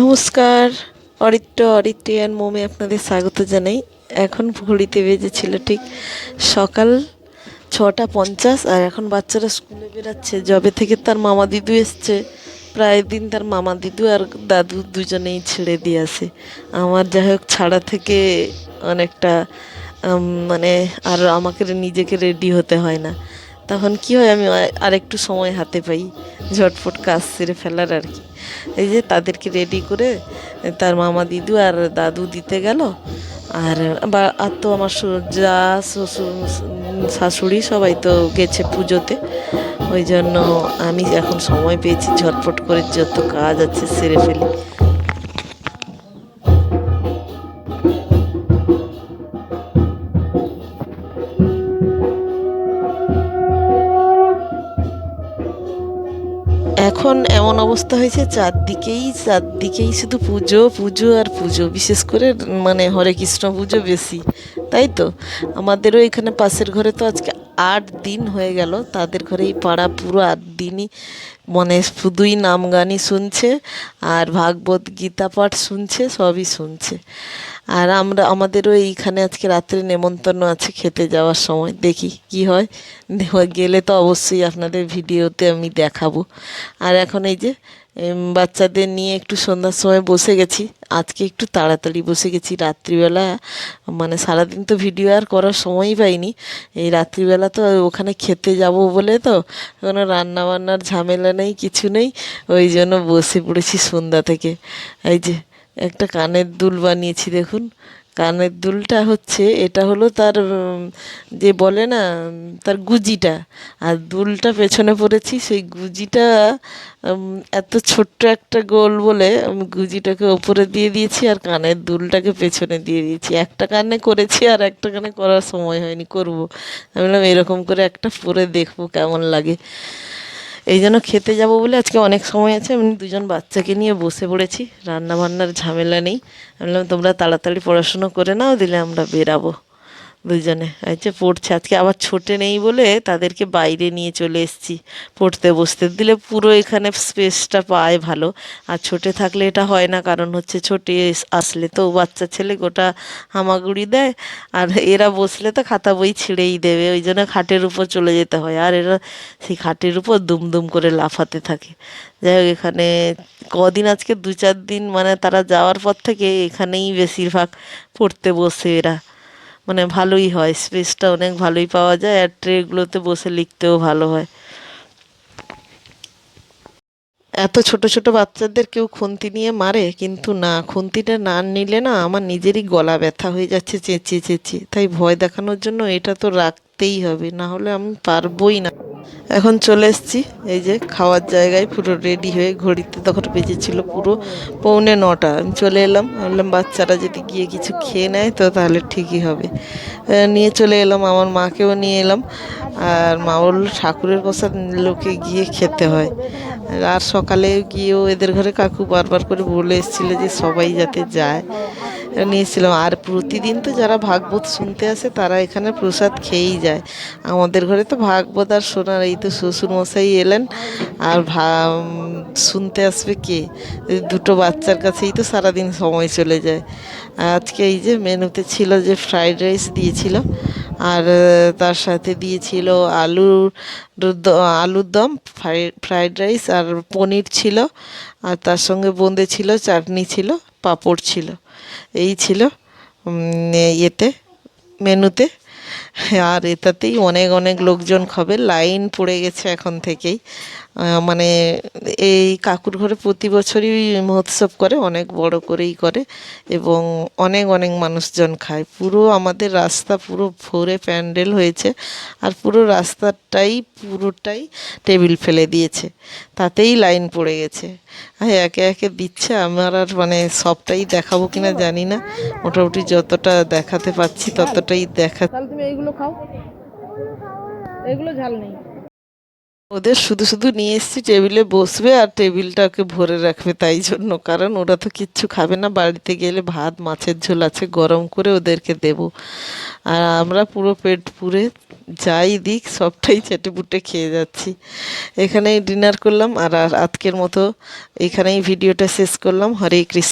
নমস্কার, অরিত্য অরিত্রিয়ান মোমে আপনাদের স্বাগত জানাই। এখন ঘড়িতে বেজেছিল ঠিক সকাল ছটা পঞ্চাশ আর এখন বাচ্চারা স্কুলে বেরাচ্ছে। জবে থেকে তার মামা দিদু এসছে, প্রায় দিন তার মামা দিদু আর দাদু দুজনেই ছেড়ে দিয়ে আসে। আমার যাই হোক, ছাড়া থেকে অনেকটা মানে আর আমাকে নিজেকে রেডি হতে হয় না। তখন কি হয়, আমি আ- আর একটু সময় হাতে পাই। ঝটফট কাজ সেরে ফেলার আর কি। এই যে তাদেরকে রেডি করে, তার মামা দিদু আর দাদু দিতে গেল। আর বা, আর তো আমার যা শ্বশুর, শাশুড়ি সবাই তো গেছে পুজোতে। ওই জন্য আমি এখন সময় পেয়েছি, ঝটফট করে যত কাজ আছে সেরে ফেলি। এখন এমন অবস্থা হয়েছে, চারদিকেই চারদিকেই শুধু পুজো পুজো আর পুজো। বিশেষ করে মানে হরে কৃষ্ণ পুজো বেশি, তাই তো? আমাদেরও এখানে পাশের ঘরে তো আজকে আট দিন হয়ে গেল, তাদের ঘরে এই পাড়া পুরো আট দিনই মানে শুধুই নাম গানই শুনছে আর ভাগবত গীতা পাঠ শুনছে, সবই শুনছে। আর আমরা, আমাদেরও এইখানে আজকে রাত্রে নেমন্তন্ন আছে খেতে যাওয়ার সময়। দেখি কি হয়। গেলে তো অবশ্যই আপনাদের ভিডিওতে আমি দেখাবো। আর এখন এই যে বাচ্চাদের নিয়ে একটু সন্ধ্যার সময় বসে গেছি। আজকে একটু তাড়াতাড়ি বসে গেছি রাত্রিবেলা। মানে সারাদিন তো ভিডিও আর করার সময়ই পাইনি। এই রাত্রিবেলা তো ওখানে খেতে যাব বলে তো কোনো রান্না বান্নার ঝামেলা নেই, কিছু নেই। ওই জন্য বসে পড়েছি সন্ধ্যা থেকে। এই যে একটা কানের দুল বানিয়েছি দেখুন। কানের দুলটা হচ্ছে, এটা হলো তার যে বলে না, তার গুজিটা। আর দুলটা পেছনে পড়েছি, সেই গুজিটা এত ছোট্ট একটা গোল বলে আমি গুজিটাকে ওপরে দিয়ে দিয়েছি আর কানের দুলটাকে পেছনে দিয়ে দিয়েছি। একটা কানে করেছি আর একটা কানে করার সময় হয়নি, করব। আমি বললাম, এরকম করে একটা পরে দেখব কেমন লাগে। এই জন্য খেতে যাব বলে আজকে অনেক সময় আছে, আমি দুজন বাচ্চাকে নিয়ে বসে পড়েছি রান্না বান্নার ঝামেলা নেই। আমি বললাম, তোমরা তাড়াতাড়ি পড়াশুনো করে নাও, দিলে আমরা বেরাবো। দুজনে। যে পড়ছে, আজকে আবার ছোটে নেই বলে তাদেরকে বাইরে নিয়ে চলে এসেছি পড়তে বসতে। দিলে পুরো এখানে স্পেসটা পায় ভালো। আর ছোটে থাকলে এটা হয় না, কারণ হচ্ছে ছোটে আসলে তো বাচ্চা ছেলে গোটা হামাগুড়ি দেয়। আর এরা বসলে তো খাতা বই ছিঁড়েই দেবে, ওই জন্য খাটের উপর চলে যেতে হয়। আর এরা সেই খাটের উপর দুম দুম করে লাফাতে থাকে। যাই হোক, এখানে কদিন আজকে দু চার দিন মানে তারা যাওয়ার পর থেকে এখানেই বেশিরভাগ পড়তে বসে এরা। মানে ভালোই হয় স্পেসটা অনেক ভালোই পাওয়া যায় আর ট্রেগুলোতে বসে লিখতেও ভালো হয়। এত ছোট ছোট বাচ্চাদের কেউ খুন্তি নিয়ে মারে, কিন্তু না, খুন্তিটা না নিলে না আমার নিজেরই গলা ব্যথা হয়ে যাচ্ছে, চেঁচিয়ে চেঁচিয়ে। তাই ভয় দেখানোর জন্য এটা তো রাখতেই হবে, না হলে আমি পারবই না। এখন চলে এসেছি। এই যে খাওয়ার জায়গায় পুরো রেডি হয়ে ঘড়িতে তখন বেজেছিল পুরো পৌনে নটা। আমি চলে এলাম, আমি বললাম বাচ্চারা যদি গিয়ে কিছু খেয়ে নেয় তো তাহলে ঠিকই হবে। নিয়ে চলে এলাম, আমার মাকেও নিয়ে এলাম। আর মা বলল, ঠাকুরের প্রসাদ লোকে গিয়ে খেতে হয়। আর সকালে গিয়েও এদের ঘরে কাকু বারবার করে বলে এসেছিল যে সবাই যাতে যায়। নিয়েছিলাম। আর প্রতিদিন তো যারা ভাগবত শুনতে আসে, তারা এখানে প্রসাদ খেয়েই যায়। আমাদের ঘরে তো ভাগবত আর শোনার এই তো শ্বশুর মশাই এলেন। আর শুনতে আসবে কে? দুটো বাচ্চার কাছেই তো সারাদিন সময় চলে যায়। আজকে এই যে মেনুতে ছিল যে ফ্রাইড রাইস দিয়েছিল আর তার সাথে দিয়েছিল আলুর আলুর দম, ফ্রাই, ফ্রাইড রাইস আর পনির ছিল। আর তার সঙ্গে বোঁদে ছিল, চাটনি ছিল, পাঁপড় ছিল। এই ছিল ইয়েতে, মেনুতে। আর এটাতেই অনেক অনেক লোকজন খাবে। লাইন পড়ে গেছে এখন থেকেই। মানে এই কাকুর ঘরে প্রতি বছরই মহোৎসব করে, অনেক বড় করেই করে এবং অনেক অনেক মানুষজন খায়। পুরো আমাদের রাস্তা পুরো ভরে প্যান্ডেল হয়েছে আর পুরো রাস্তাটাই পুরোটাই টেবিল ফেলে দিয়েছে। তাতেই লাইন পড়ে গেছে। আর একে একে দিচ্ছে আমার আর মানে সবটাই দেখাবো কিনা জানি না। মোটামুটি যতটা দেখাতে পাচ্ছি ততটাই দেখা তাহলে তুমি এইগুলো খাও। এগুলো ঝাল নেই। ওদের শুধু শুধু নিয়ে এসেছি টেবিলে বসবে আর টেবিলটাকে ভরে রাখবে তাই জন্য। কারণ ওরা তো কিচ্ছু খাবে না। বাড়িতে গেলে ভাত মাছের ঝোল আছে গরম করে ওদেরকে দেব। আর আমরা পুরো পেট পুরে যাই দিক, সবটাই চেটেপুটে খেয়ে যাচ্ছি। এখানেই ডিনার করলাম আর আজকের মতো এখানেই ভিডিওটা শেষ করলাম। হরে কৃষ্ণ।